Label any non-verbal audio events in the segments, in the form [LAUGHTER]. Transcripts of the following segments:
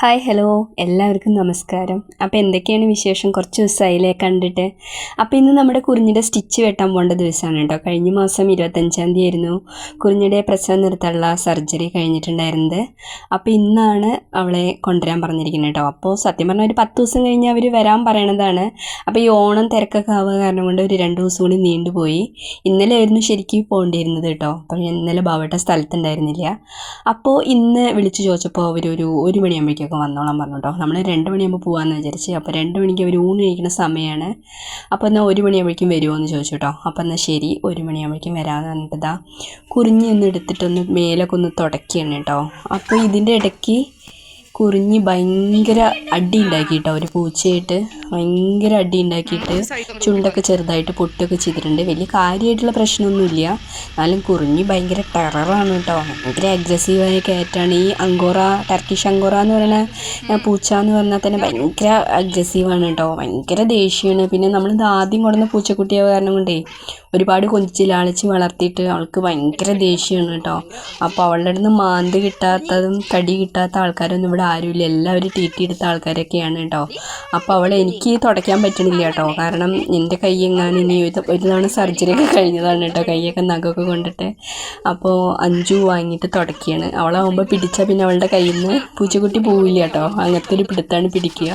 Hi hello എല്ലാവർക്കും നമസ്കാരം. അപ്പോൾ എന്തൊക്കെയാണ് വിശേഷം? കുറച്ച് ദിവസമായില്ലേ കണ്ടിട്ട്. അപ്പോൾ ഇന്ന് നമ്മുടെ കുറിഞ്ഞിടെ സ്റ്റിച്ച് വെട്ടാൻ പോകേണ്ട ദിവസമാണ് കേട്ടോ. കഴിഞ്ഞ മാസം ഇരുപത്തഞ്ചാം തീയതി ആയിരുന്നു. കുറിഞ്ഞിയുടെ പ്രസവം നിർത്താനുള്ള സർജറി കഴിഞ്ഞിട്ടുണ്ടായിരുന്നത്. അപ്പോൾ ഇന്നാണ് അവളെ കൊണ്ടുവരാൻ പറഞ്ഞിരിക്കുന്നത് കേട്ടോ. അപ്പോൾ സത്യം പറഞ്ഞാൽ ഒരു പത്ത് ദിവസം കഴിഞ്ഞ് അവർ വരാൻ പറയണതാണ്. അപ്പോൾ ഈ ഓണം തിരക്കൊക്കെ ആവുക കാരണം കൊണ്ട് ഒരു രണ്ട് ദിവസം കൂടി നീണ്ടുപോയി ഇന്നലെ ആയിരുന്നു ശരിക്കും പോകേണ്ടിയിരുന്നത് കേട്ടോ. അപ്പോൾ ഇന്നലെ ബാവട്ട സ്ഥലത്തുണ്ടായിരുന്നില്ല. അപ്പോൾ ഇന്ന് വിളിച്ച് ചോദിച്ചപ്പോൾ അവർ ഒരു മണിയാകുമ്പോഴേക്കൊക്കെ വന്നോളാൻ പറഞ്ഞു കേട്ടോ നമ്മൾ രണ്ട് മണിയാകുമ്പോൾ പോകാമെന്ന് വിചാരിച്ച്. അപ്പോൾ രണ്ട് മണിക്ക് അവർ ഊണ് കഴിക്കുന്ന സമയമാണ് അപ്പോൾ എന്നാൽ ഒരു മണിയാകുമ്പോഴേക്കും വരുമോ എന്ന് ചോദിച്ചു കേട്ടോ അപ്പോൾ എന്നാൽ ശരി ഒരു മണിയാകുമ്പോഴേക്കും വരാമെന്ന് പറഞ്ഞിട്ട് ഇതാ കുറിഞ്ഞി ഒന്ന് എടുത്തിട്ടൊന്ന് മേലൊക്കെ ഒന്ന് തുടക്കുകയാണ് കേട്ടോ. അപ്പോൾ ഇതിന്റെ ഇടയ്ക്ക് കുറിഞ്ഞി ഭയങ്കര അടി ഉണ്ടാക്കി കേട്ടോ ഒരു പൂച്ചയായിട്ട് ഭയങ്കര അടി ഉണ്ടാക്കിയിട്ട് ചുണ്ടൊക്കെ ചെറുതായിട്ട് പൊട്ടൊക്കെ ചെയ്തിട്ടുണ്ട്. വലിയ കാര്യമായിട്ടുള്ള പ്രശ്നമൊന്നുമില്ല. എന്നാലും കുറിഞ്ഞി ഭയങ്കര ടെററാണ് കേട്ടോ. ഭയങ്കര അഗ്രസീവായ കയറ്റാണ് ഈ അങ്കോറ ടർക്കിഷ് അങ്കോറ എന്ന് പറയുന്ന പൂച്ച എന്ന് പറഞ്ഞാൽ തന്നെ ഭയങ്കര അഗ്രസീവാണ് കേട്ടോ. ഭയങ്കര ദേഷ്യമാണ്. പിന്നെ നമ്മളിത് ആദ്യം കൊടുന്ന പൂച്ചക്കുട്ടിയായ കാരണം കൊണ്ടേ ഒരുപാട് കൊഞ്ചി ലാളിച്ച് വളർത്തിയിട്ട് അവൾക്ക് ഭയങ്കര ദേഷ്യമാണ് കേട്ടോ. അപ്പോൾ അവളുടെ അടുത്ത് മാന്ത് കിട്ടാത്തതും കടി കിട്ടാത്ത ആൾക്കാരൊന്നും ഇവിടെ ആരുമില്ല എല്ലാവരും തീറ്റി എടുത്ത ആൾക്കാരൊക്കെയാണ് കേട്ടോ അപ്പോൾ അവൾ എനിക്ക് തുടയ്ക്കാൻ പറ്റണില്ല കേട്ടോ കാരണം എന്റെ കൈ എങ്ങാനും ഇനി ഒരു ഒരു തവണ സർജറി ഒക്കെ കഴിഞ്ഞതാണ് കേട്ടോ കൈയൊക്കെ നഖമൊക്കെ കൊണ്ടിട്ട്. അപ്പോൾ അഞ്ചു വാങ്ങിയിട്ട് തുടയ്ക്കുകയാണ് അവളാവുമ്പോൾ പിടിച്ചാൽ പിന്നെ അവളുടെ കയ്യിൽ നിന്ന് പൂച്ചക്കുട്ടി പോവില്ല കേട്ടോ അങ്ങനത്തെ ഒരു പിടുത്താണ് പിടിക്കുക.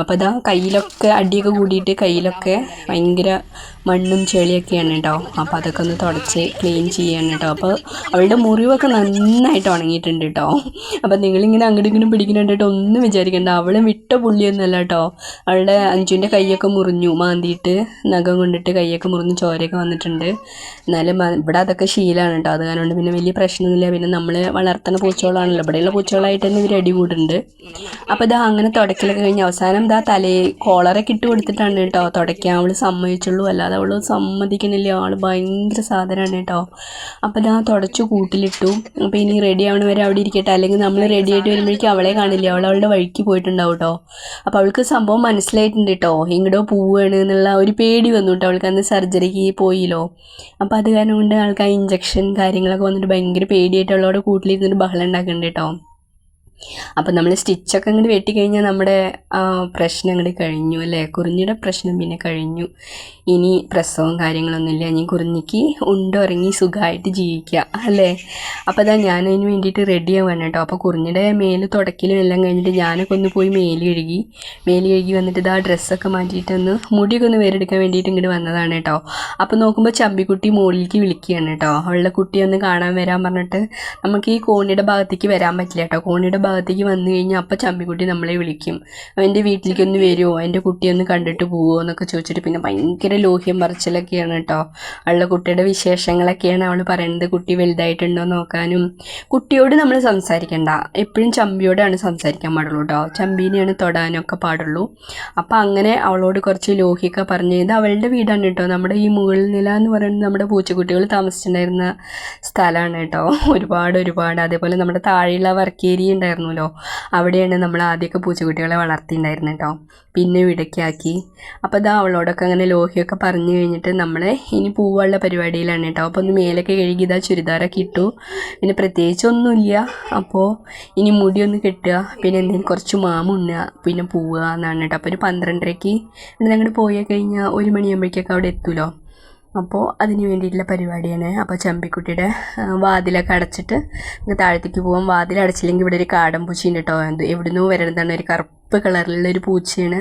അപ്പോൾ ഇതാ കയ്യിലൊക്കെ അടിയൊക്കെ കൂടിയിട്ട് കയ്യിലൊക്കെ ഭയങ്കര മണ്ണും ചെളിയൊക്കെയാണ് കേട്ടോ അപ്പോൾ അതൊക്കെ ഒന്ന് തുടച്ച് ക്ലീൻ ചെയ്യാണ് കേട്ടോ അപ്പോൾ അവളുടെ മുറിവൊക്കെ നന്നായിട്ട് ഉണങ്ങിയിട്ടുണ്ട് കേട്ടോ അപ്പോൾ നിങ്ങളിങ്ങനെ അങ്ങോട്ടും ഇങ്ങോട്ടും പിടിക്കുന്നുണ്ട് കേട്ടോ ഒന്നും വിചാരിക്കണ്ട. അവളും വിട്ട പുള്ളിയൊന്നുമല്ല കേട്ടോ അവളുടെ അഞ്ചുവിന്റെ കൈയൊക്കെ മുറിഞ്ഞു. മാന്തിയിട്ട് നഖം കൊണ്ടിട്ട് കൈയൊക്കെ മുറിഞ്ഞ് ചോരയൊക്കെ വന്നിട്ടുണ്ട്. എന്നാലും ഇവിടെ അതൊക്കെ ശീലമാണ് കേട്ടോ അത് കാരണം പിന്നെ വലിയ പ്രശ്നമൊന്നുമില്ല. പിന്നെ നമ്മൾ വളർത്തുന്ന പൂച്ചകളാണല്ലോ. ഇവിടെയുള്ള പൂച്ചകളായിട്ട് തന്നെ ഇവർ അടി കൂടുന്നുണ്ട് അപ്പോൾ ഇതാ അങ്ങനെ തുടക്കലൊക്കെ കഴിഞ്ഞ് അവസാനം ഇതാ തലേ കോളറൊക്കെ ഇട്ട് കൊടുത്തിട്ടാണ് കേട്ടോ തുടയ്ക്കാൻ അവൾ സമ്മതിച്ചുള്ളൂ. അല്ലാതെ അവൾ സമ്മതിക്കണില്ല ആൾ ഭയങ്കര സാധനമാണ് കേട്ടോ അപ്പോൾ ഇതാ തുടച്ചു കൂട്ടിലിട്ടു. അപ്പോൾ ഇനി റെഡി ആവണ വരെ അവിടെ ഇരിക്കട്ടെ. അല്ലെങ്കിൽ നമ്മൾ റെഡി ആയിട്ട് വരുമ്പോഴേക്കും അവളെ കാണില്ല? അവൾ അവളുടെ വഴിക്ക് പോയിട്ടുണ്ടാവും കേട്ടോ അപ്പോൾ അവൾക്ക് സംഭവം മനസ്സിലായിട്ടുണ്ട് കേട്ടോ എങ്ങടോ പോവുകയാണ് എന്നുള്ള ഒരു പേടി വന്നു കേട്ടോ അവൾക്ക് അന്ന് സർജറിക്ക് പോയില്ലോ അപ്പോൾ അത് കാരണം കൊണ്ട് ആൾക്ക് ആ ഇഞ്ചക്ഷൻ കാര്യങ്ങളൊക്കെ വന്നിട്ട് ഭയങ്കര പേടിയായിട്ട് അവളോട് കൂട്ടിലിരുന്നിട്ട് ബഹളം ഉണ്ടാക്കുന്നുണ്ട് കേട്ടോ അപ്പം നമ്മൾ സ്റ്റിച്ചൊക്കെ അങ്ങോട്ട് വെട്ടിക്കഴിഞ്ഞാൽ നമ്മുടെ പ്രശ്നം അങ്ങോട്ട് കഴിഞ്ഞു അല്ലേ? കുറിഞ്ഞിയുടെ പ്രശ്നം പിന്നെ കഴിഞ്ഞു. ഇനി പ്രസവവും കാര്യങ്ങളൊന്നുമില്ല ഇനി കുറിഞ്ഞിക്ക് ഉണ്ടുറങ്ങി സുഖമായിട്ട് ജീവിക്കുക അല്ലേ? അപ്പോൾ അതാ ഞാൻ അതിന് വേണ്ടിയിട്ട് റെഡി ആവാണ് കേട്ടോ അപ്പോൾ കുറിഞ്ഞിയുടെ മേൽ തുടക്കിലും എല്ലാം കഴിഞ്ഞിട്ട് ഞാനൊക്കെ ഒന്ന് പോയി മേൽ കഴുകി മേൽ കഴുകി വന്നിട്ട് ഇതാ ഡ്രസ്സൊക്കെ മാറ്റിയിട്ടൊന്ന് മുടിയൊക്കെ ഒന്ന് വേറെടുക്കാൻ വേണ്ടിയിട്ട് ഇങ്ങോട്ട് വന്നതാണ് കേട്ടോ. അപ്പോൾ നോക്കുമ്പോൾ ചമ്പിക്കുട്ടി മുകളിലേക്ക് വിളിക്കുകയാണ് കേട്ടോ. അവളുടെ കുട്ടി ഒന്ന് കാണാൻ വരാൻ പറഞ്ഞിട്ട് നമുക്ക് ഈ കോണിയുടെ ഭാഗത്തേക്ക് വരാൻ പറ്റില്ല കേട്ടോ. കോണിയുടെ ഭാഗത്തേക്ക് വന്നു കഴിഞ്ഞാൽ അപ്പം ചമ്മിക്കുട്ടി നമ്മളെ വിളിക്കും. എന്റെ വീട്ടിലേക്ക് ഒന്ന് വരുമോ എന്റെ കുട്ടി ഒന്ന് കണ്ടിട്ട് പോവുമോ എന്നൊക്കെ ചോദിച്ചിട്ട് പിന്നെ ഭയങ്കര ലോഹ്യം പറിച്ചിലൊക്കെയാണ് കേട്ടോ ഉള്ള കുട്ടിയുടെ വിശേഷങ്ങളൊക്കെയാണ് അവൾ പറയുന്നത് കുട്ടി വലുതായിട്ടുണ്ടോ നോക്കാനും. കുട്ടിയോട് നമ്മൾ സംസാരിക്കണ്ട. എപ്പോഴും ചമ്പിയോടാണ് സംസാരിക്കാൻ പാടുള്ളൂ കേട്ടോ ചമ്പീനെയാണ് തൊടാനൊക്കെ പാടുള്ളൂ. അപ്പോൾ അങ്ങനെ അവളോട് കുറച്ച് ലോഹിയൊക്കെ പറഞ്ഞു ഇത് അവളുടെ വീടാണ് കേട്ടോ നമ്മുടെ ഈ മുകളിൽ നില എന്ന് പറയുന്നത് നമ്മുടെ പൂച്ചക്കുട്ടികൾ താമസിച്ചിട്ടുണ്ടായിരുന്ന സ്ഥലമാണ് കേട്ടോ [LAUGHS] ഒരുപാട് ഒരുപാട്. അതേപോലെ നമ്മുടെ താഴെയുള്ള വർക്ക് ഏരിയ ഉണ്ടായിരുന്നല്ലോ. അവിടെയാണ് നമ്മൾ ആദ്യമൊക്കെ പൂച്ചക്കുട്ടികളെ വളർത്തിയിട്ടുണ്ടായിരുന്നത് കേട്ടോ പിന്നെ വിടക്കാക്കി അപ്പോൾ ഇതാ അവളോടൊക്കെ അങ്ങനെ ലോഹിയൊക്കെ പറഞ്ഞു കഴിഞ്ഞിട്ട് നമ്മൾ ഇനി പൂവുള്ള പരിപാടിയിലാണ് കേട്ടോ അപ്പോൾ ഒന്ന് മേലൊക്കെ കഴുകി ഇതാ ചുരിദാറൊക്കെ ഇട്ടു. പിന്നെ പ്രത്യേകിച്ചൊന്നുമില്ല അപ്പോൾ ഇനി മുടിയൊന്ന് കെട്ടുക. പിന്നെ എന്തെങ്കിലും കുറച്ച് മാമുണ്ണുക പിന്നെ പോവുക എന്നാണ് കേട്ടോ അപ്പോൾ ഒരു പന്ത്രണ്ടരയ്ക്ക് ഞങ്ങൾ പോയി കഴിഞ്ഞാൽ ഒരു മണിയാകുമ്പോഴേക്കൊക്കെ അവിടെ എത്തുമല്ലോ. അപ്പോൾ അതിന് വേണ്ടിയിട്ടുള്ള പരിപാടിയാണ്. അപ്പോൾ ചമ്പിക്കുട്ടിയുടെ വാതിലൊക്കെ അടച്ചിട്ട് താഴത്തേക്ക് പോകാം വാതിൽ അടച്ചില്ലെങ്കിൽ ഇവിടെ ഒരു കാടൻ പൂച്ചയുണ്ട് കേട്ടോ എന്ത് എവിടുന്നോ വരുന്നതാണ് ഒരു കറുപ്പ് കളറിലുള്ള ഒരു പൂച്ചയാണ്.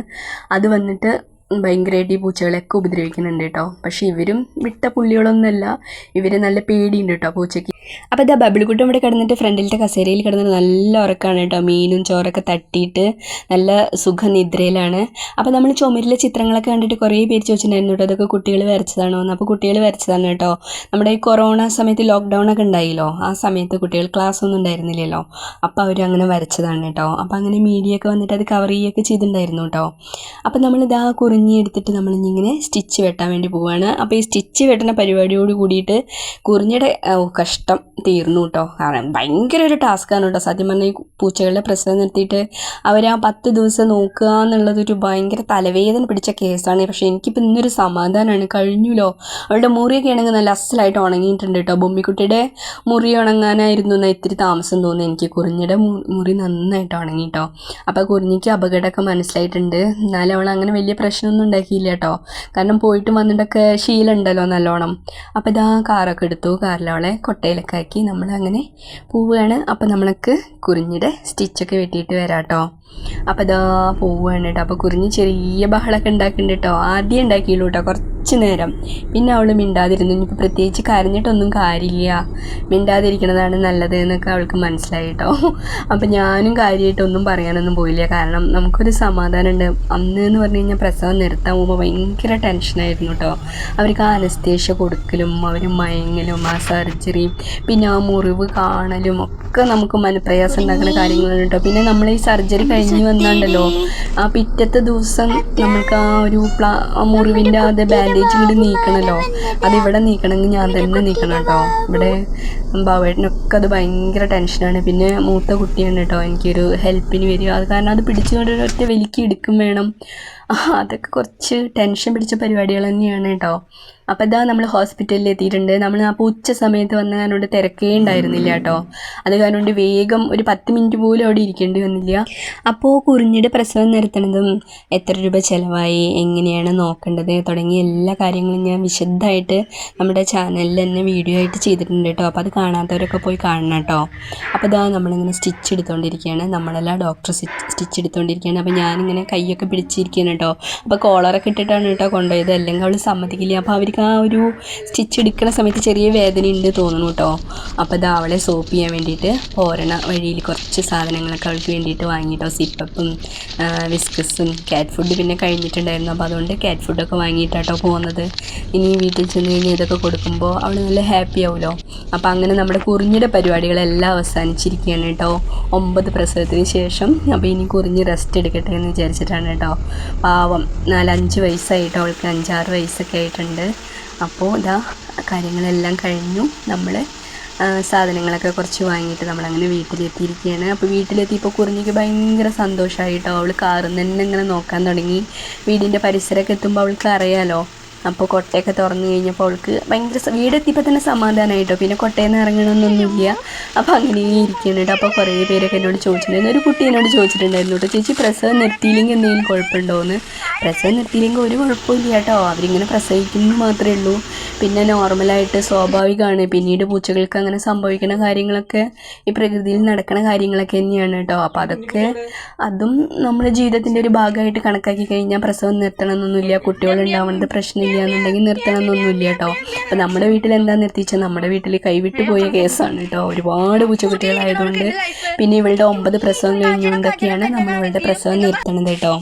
അത് വന്നിട്ട് ഭയങ്കരമായിട്ട് ഈ പൂച്ചകളെയൊക്കെ ഉപദ്രവിക്കുന്നുണ്ട് കേട്ടോ പക്ഷേ ഇവരും വിട്ട പുള്ളികളൊന്നുമല്ല. ഇവർ നല്ല പേടിയുണ്ട് കേട്ടോ പൂച്ചയ്ക്ക്. അപ്പോൾ ഇതാ ബബിൾക്കുട്ടം ഇവിടെ കിടന്നിട്ട് ഫ്രണ്ടിലത്തെ കസേരയിൽ കിടന്നിട്ട് നല്ല ഉറക്കമാണ് കേട്ടോ. മീനും ചോറൊക്കെ തട്ടിയിട്ട് നല്ല സുഖനിദ്രയിലാണ്. അപ്പോൾ നമ്മൾ ചുമരിലെ ചിത്രങ്ങളൊക്കെ കണ്ടിട്ട് കുറേ പേര് ചോദിച്ചിട്ടുണ്ടായിരുന്നു കേട്ടോ അതൊക്കെ കുട്ടികൾ വരച്ചതാണോ എന്ന്. അപ്പോൾ കുട്ടികൾ വരച്ചതാണ് കേട്ടോ. നമ്മുടെ ഈ കൊറോണ സമയത്ത് ലോക്ക്ഡൗൺ ഒക്കെ ഉണ്ടായില്ലോ ആ സമയത്ത് കുട്ടികൾ ക്ലാസ് ഒന്നും ഉണ്ടായിരുന്നില്ലല്ലോ. അപ്പോൾ അവർ അങ്ങനെ വരച്ചതാണ് കേട്ടോ. അപ്പോൾ അങ്ങനെ മീഡിയ ഒക്കെ വന്നിട്ട് അത് കവർ ചെയ്യുകയൊക്കെ ചെയ്തിട്ടുണ്ടായിരുന്നു കേട്ടോ. അപ്പോൾ നമ്മളിതാ കുറിഞ്ഞി എടുത്തിട്ട് നമ്മളിങ്ങനെ സ്റ്റിച്ച് വെട്ടാൻ വേണ്ടി പോവുകയാണ് അപ്പോൾ ഈ സ്റ്റിച്ച് വെട്ടുന്ന പരിപാടിയോട് കൂടിയിട്ട് കുറിഞ്ഞിയുടെ കഷ്ടം. പെട്ടെന്ന് തീർന്നു കേട്ടോ കാരണം ഭയങ്കര ഒരു ടാസ്ക്കാണ് കേട്ടോ സത്യം പറഞ്ഞാൽ ഈ പൂച്ചകളുടെ പ്രസവം നിർത്തിയിട്ട് അവർ ആ പത്ത് ദിവസം നോക്കുക എന്നുള്ളതൊരു ഭയങ്കര തലവേദന പിടിച്ച കേസാണ്. പക്ഷേ എനിക്കിപ്പോൾ ഇന്നൊരു സമാധാനമാണ് കഴിഞ്ഞുല്ലോ അവളുടെ മുറിയൊക്കെ ആണെങ്കിൽ നല്ല അസലായിട്ട് ഉണങ്ങിയിട്ടുണ്ട് കേട്ടോ ബൊമ്മിക്കുട്ടിയുടെ മുറി ഉണങ്ങാനായിരുന്നു എന്നാൽ ഇത്തിരി താമസം തോന്നുന്നു. എനിക്ക് കുറിഞ്ഞിയുടെ മു- മുറി നന്നായിട്ട് ഉണങ്ങി കേട്ടോ അപ്പോൾ കുറിഞ്ഞിക്ക് അപകടമൊക്കെ മനസ്സിലായിട്ടുണ്ട്. എന്നാലും അവൾ അങ്ങനെ വലിയ പ്രശ്നമൊന്നും ഉണ്ടാക്കിയില്ല കേട്ടോ കാരണം പോയിട്ട് വന്നിട്ടൊക്കെ ശീലമുണ്ടല്ലോ നല്ലോണം. അപ്പോൾ ഇതാ കാറൊക്കെ എടുത്തു. കാറിലവളെ അവളെ ആക്കി നമ്മൾ അങ്ങനെ പോവുകയാണ് അപ്പോൾ നമ്മൾക്ക് കുറിഞ്ഞിയുടെ സ്റ്റിച്ചൊക്കെ വെട്ടിയിട്ട് വരാം കേട്ടോ അപ്പോൾ ഇതാ പോവുകയാണ് കേട്ടോ അപ്പോൾ കുറിഞ്ഞ് ചെറിയ ബഹളമൊക്കെ ഉണ്ടാക്കുന്നുണ്ട് കേട്ടോ ആദ്യം ഉണ്ടാക്കിയുള്ളൂ കേട്ടോ കുറച്ച് നേരം. പിന്നെ അവൾ മിണ്ടാതിരുന്നു. ഇനിയിപ്പോൾ പ്രത്യേകിച്ച് കരഞ്ഞിട്ടൊന്നും കാര്യമില്ല. മിണ്ടാതിരിക്കണതാണ് നല്ലത് എന്നൊക്കെ അവൾക്ക് മനസ്സിലായി കേട്ടോ അപ്പം ഞാനും കാര്യമായിട്ടൊന്നും പറയാനൊന്നും പോയില്ല. കാരണം നമുക്കൊരു സമാധാനമുണ്ട്. അന്ന് എന്ന് പറഞ്ഞു കഴിഞ്ഞാൽ പ്രസവം നിർത്താൻ പോകുമ്പോൾ ഭയങ്കര ടെൻഷനായിരുന്നു കേട്ടോ അവർക്ക് ആ അനസ്തേഷ്യ കൊടുക്കലും അവർ മയങ്ങലും ആ സർജറിയും പിന്നെ ആ മുറിവ് കാണലും ഒക്കെ നമുക്ക് മനപ്രയാസം ഉണ്ടാക്കുന്ന കാര്യങ്ങളാണ് കേട്ടോ പിന്നെ നമ്മൾ ഈ സർജറി കഴിഞ്ഞ് വന്നാണ്ടല്ലോ ആ പിറ്റത്തെ ദിവസം നമുക്ക് ആ ഒരു പ്ലാ മുറിവിന്റെ അത് ബാൻഡേജ് ഇങ്ങോട്ട് നീക്കണമല്ലോ അതിവിടെ നീക്കണമെങ്കിൽ ഞാൻ തന്നെ നീക്കണം കേട്ടോ ഇവിടെ ബാവേട്ടനൊക്കെ അത് ഭയങ്കര ടെൻഷനാണ് പിന്നെ മൂത്ത കുട്ടിയാണ് കേട്ടോ എനിക്കൊരു ഹെൽപ്പിന് വരിക. അത് കാരണം അത് പിടിച്ചുകൊണ്ട് ഒറ്റ വലിക്കി എടുക്കും വേണം. അതൊക്കെ കുറച്ച് ടെൻഷൻ പിടിച്ച പരിപാടികൾ തന്നെയാണ് കേട്ടോ അപ്പോൾ ഇതാ നമ്മൾ ഹോസ്പിറ്റലിൽ എത്തിയിട്ടുണ്ട്. നമ്മൾ അപ്പോൾ ഉച്ച സമയത്ത് വന്ന കാരണം കൊണ്ട് തിരക്കേ ഉണ്ടായിരുന്നില്ല കേട്ടോ അത് കാരണം കൊണ്ട് വേഗം ഒരു പത്ത് മിനിറ്റ് പോലും അവിടെ ഇരിക്കേണ്ടി വന്നില്ല. അപ്പോൾ കുറിഞ്ഞിയുടെ പ്രസവം നിരത്തണതും എത്ര രൂപ ചിലവായി എങ്ങനെയാണ് നോക്കേണ്ടത് തുടങ്ങിയ എല്ലാ കാര്യങ്ങളും ഞാൻ വിശദമായിട്ട് നമ്മുടെ ചാനലിൽ തന്നെ വീഡിയോ ആയിട്ട് ചെയ്തിട്ടുണ്ട് കേട്ടോ അപ്പോൾ അത് കാണാത്തവരൊക്കെ പോയി കാണണം കേട്ടോ അപ്പോൾ ഇതാ നമ്മളിങ്ങനെ സ്റ്റിച്ച് എടുത്തുകൊണ്ടിരിക്കുകയാണ് നമ്മളെല്ലാം ഡോക്ടർ സ്റ്റിച്ച് എടുത്തുകൊണ്ടിരിക്കുകയാണ് അപ്പോൾ ഞാനിങ്ങനെ കൈയൊക്കെ പിടിച്ചിരിക്കുകയാണ് കേട്ടോ. അപ്പോൾ കോളറൊക്കെ ഇട്ടിട്ടാണ് കേട്ടോ കൊണ്ടുപോയത്. അല്ലെങ്കിൽ അവൾ സമ്മതിക്കില്ല. അപ്പോൾ അവർക്ക് ആ ഒരു സ്റ്റിച്ച് എടുക്കുന്ന സമയത്ത് ചെറിയ വേദന ഉണ്ട് തോന്നുന്നു കേട്ടോ. അപ്പോൾ ഇതാ അവളെ സോപ്പ് ചെയ്യാൻ വേണ്ടിയിട്ട് പോരണ വഴിയിൽ കുറച്ച് സാധനങ്ങളൊക്കെ അവൾക്ക് വേണ്ടിയിട്ട് വാങ്ങിയിട്ടോ സിപ്പപ്പും വിസ്കസും കാറ്റ് ഫുഡ് പിന്നെ കഴിഞ്ഞിട്ടുണ്ടായിരുന്നു. അപ്പോൾ അതുകൊണ്ട് ക്യാറ്റ് ഫുഡൊക്കെ വാങ്ങിയിട്ടാട്ടോ പോകുന്നത്. ഇനി വീട്ടിൽ ചെന്ന് കഴിഞ്ഞ് ഇതൊക്കെ കൊടുക്കുമ്പോൾ അവൾ നല്ല ഹാപ്പി ആവുമല്ലോ അപ്പോൾ അങ്ങനെ നമ്മുടെ കുറിഞ്ഞിയുടെ പരിപാടികളെല്ലാം അവസാനിച്ചിരിക്കുകയാണ് കേട്ടോ. ഒമ്പത് പ്രസവത്തിന് ശേഷം. അപ്പോൾ ഇനി കുറിഞ്ഞ് റെസ്റ്റ് എടുക്കട്ടെ എന്ന് വിചാരിച്ചിട്ടാണ് കേട്ടോ. പാവം. നാലഞ്ച് വയസ്സായിട്ട് അവൾക്ക് അഞ്ചാറ് വയസ്സൊക്കെ ആയിട്ടുണ്ട്. അപ്പോൾ ഇതാ കാര്യങ്ങളെല്ലാം കഴിഞ്ഞു. നമ്മൾ സാധനങ്ങളൊക്കെ കുറച്ച് വാങ്ങിയിട്ട് നമ്മളങ്ങനെ വീട്ടിലെത്തിയിരിക്കുകയാണ്. അപ്പോൾ വീട്ടിലെത്തിയപ്പോൾ കുറിഞ്ഞിക്ക് ഭയങ്കര സന്തോഷമായിട്ടോ അവൾ കാറിൽ നിന്ന് തന്നെ ഇങ്ങനെ നോക്കാൻ തുടങ്ങി. വീടിന്റെ പരിസരമൊക്കെ എത്തുമ്പോൾ അവൾക്ക് അറിയാലോ. അപ്പോൾ കൊട്ടയൊക്കെ തുറന്നു കഴിഞ്ഞപ്പോൾ അവൾക്ക് ഭയങ്കര വീടെത്തിയപ്പോൾ തന്നെ സമാധാനമായിട്ടോ പിന്നെ കൊട്ടയിൽ നിന്ന് ഇറങ്ങണമെന്നൊന്നുമില്ല അപ്പോൾ അങ്ങനെ ഇരിക്കുന്നുണ്ട് അപ്പോൾ കുറേ പേരൊക്കെ എന്നോട് ചോദിച്ചിട്ടുണ്ടായിരുന്നു. ഒരു കുട്ടി എന്നോട് ചോദിച്ചിട്ടുണ്ടായിരുന്നു കേട്ടോ ചേച്ചി പ്രസവം നിർത്തിയില്ലെങ്കിൽ എന്തെങ്കിലും കുഴപ്പമുണ്ടോ എന്ന് പ്രസവം നിർത്തിയില്ലെങ്കിൽ ഒരു കുഴപ്പമില്ല കേട്ടോ അവരിങ്ങനെ പ്രസവിക്കുന്നു മാത്രമേ ഉള്ളൂ. പിന്നെ നോർമലായിട്ട് സ്വാഭാവികമാണ്. പിന്നീട് പൂച്ചകൾക്ക് അങ്ങനെ സംഭവിക്കുന്ന കാര്യങ്ങളൊക്കെ ഈ പ്രകൃതിയിൽ നടക്കുന്ന കാര്യങ്ങളൊക്കെ തന്നെയാണ് കേട്ടോ അപ്പോൾ അതൊക്കെ അതും നമ്മുടെ ജീവിതത്തിന്റെ ഒരു ഭാഗമായിട്ട് കണക്കാക്കി കഴിഞ്ഞാൽ പ്രസവം നിർത്തണമെന്നൊന്നുമില്ല കുട്ടികളുണ്ടാവുന്നത് പ്രശ്നമില്ല. എന്നുണ്ടെങ്കിൽ നിർത്തണമെന്നൊന്നുമില്ല കേട്ടോ. അപ്പം നമ്മുടെ വീട്ടിൽ എന്താ നിർത്തിച്ചാൽ നമ്മുടെ വീട്ടിൽ കൈവിട്ട് പോയ കേസാണ് കേട്ടോ. ഒരുപാട് പൂച്ചക്കുട്ടികളായതുകൊണ്ട് പിന്നെ ഇവളുടെ ഒമ്പത് പ്രസവം കഴിഞ്ഞുകൊണ്ടൊക്കെയാണ് നമ്മൾ ഇവളുടെ പ്രസവം നിർത്തണത് കേട്ടോ.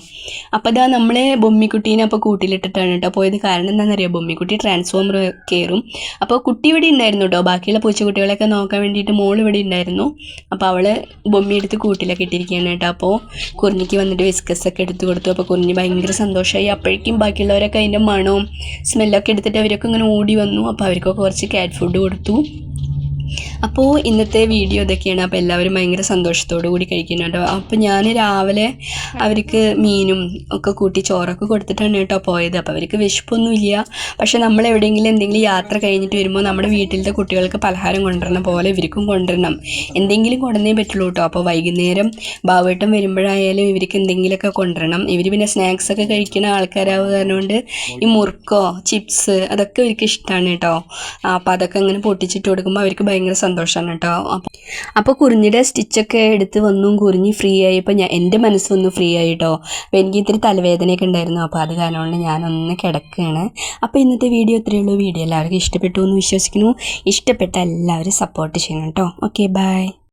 അപ്പോൾ ഇതാ നമ്മൾ ബൊമ്മിക്കുട്ടീനെ അപ്പോൾ കൂട്ടിലിട്ടിട്ടാണ് കേട്ടോ പോയത്. കാരണം എന്താണെന്നറിയോ? ബൊമ്മിക്കുട്ടി ട്രാൻസ്ഫോമർ കയറും. അപ്പോൾ കുട്ടി ഇവിടെ ഉണ്ടായിരുന്നു കേട്ടോ. ബാക്കിയുള്ള പൂച്ചക്കുട്ടികളെയൊക്കെ നോക്കാൻ വേണ്ടിയിട്ട് മോൾ ഇവിടെ ഉണ്ടായിരുന്നു. അപ്പോൾ അവൾ ബൊമ്മി എടുത്ത് കൂട്ടിലൊക്കെ ഇട്ടിരിക്കുകയാണ് കേട്ടോ. അപ്പോൾ കുറിഞ്ഞിക്ക് വന്നിട്ട് വിസ്കസ് ഒക്കെ എടുത്ത് കൊടുത്തു. അപ്പോൾ കുറിഞ്ഞ് ഭയങ്കര സന്തോഷമായി. അപ്പോഴേക്കും ബാക്കിയുള്ളവരൊക്കെ അതിന്റെ മണവും സ്മെല്ലൊക്കെ എടുത്തിട്ട് അവരൊക്കെ ഇങ്ങനെ ഓടി വന്നു. അപ്പോൾ അവർക്കൊക്കെ കുറച്ച് ക്യാറ്റ് ഫുഡ് കൊടുത്തു. അപ്പോൾ ഇന്നത്തെ വീഡിയോ ഇതൊക്കെയാണ്. അപ്പോൾ എല്ലാവരും ഭയങ്കര സന്തോഷത്തോടു കൂടി കഴിക്കുന്നുണ്ടോ അപ്പോൾ ഞാൻ രാവിലെ അവർക്ക് മീനും ഒക്കെ കൂട്ടി ചോറൊക്കെ കൊടുത്തിട്ടാണ് കേട്ടോ പോയത്. അപ്പോൾ അവർക്ക് വിശപ്പൊന്നുമില്ല. പക്ഷേ നമ്മൾ എവിടെയെങ്കിലും എന്തെങ്കിലും യാത്ര കഴിഞ്ഞിട്ട് വരുമ്പോൾ നമ്മുടെ വീട്ടിലത്തെ കുട്ടികൾക്ക് പലഹാരം കൊണ്ടുവരണ പോലെ ഇവർക്കും കൊണ്ടുവരണം. എന്തെങ്കിലും കൊണ്ടുവന്നേ പറ്റുള്ളൂ കേട്ടോ. അപ്പോൾ വൈകുന്നേരം ബാവേട്ടം വരുമ്പോഴായാലും ഇവർക്ക് എന്തെങ്കിലുമൊക്കെ കൊണ്ടുവരണം. ഇവർ പിന്നെ സ്നാക്സ് ഒക്കെ കഴിക്കുന്ന ആൾക്കാരാവുക ഈ മുറുക്കോ ചിപ്സ് അതൊക്കെ ഇവർക്ക് ഇഷ്ടമാണ് കേട്ടോ. അപ്പോൾ അതൊക്കെ അങ്ങനെ പൊട്ടിച്ചിട്ട് കൊടുക്കുമ്പോൾ അവർക്ക് ഭയങ്കര സന്തോഷമാണ് കേട്ടോ. അപ്പോൾ കുറിഞ്ഞിടെ സ്റ്റിച്ചൊക്കെ എടുത്ത് വന്നും കുറിഞ്ഞ് ഫ്രീ ആയപ്പോൾ ഞാൻ എന്റെ മനസ്സൊന്ന് ഫ്രീ ആയി കേട്ടോ. അപ്പോൾ എനിക്ക് ഇത്തിരി തലവേദനയൊക്കെ ഉണ്ടായിരുന്നു. അപ്പോൾ അത് കാരണം കൊണ്ട് ഞാനൊന്ന് കിടക്കുകയാണ് അപ്പോൾ ഇന്നത്തെ വീഡിയോ ഇത്രയേ ഉള്ളൂ. വീഡിയോ എല്ലാവർക്കും ഇഷ്ടപ്പെട്ടു എന്ന് വിശ്വസിക്കുന്നു. ഇഷ്ടപ്പെട്ട എല്ലാവരും സപ്പോർട്ട് ചെയ്യണം കേട്ടോ. Okay bye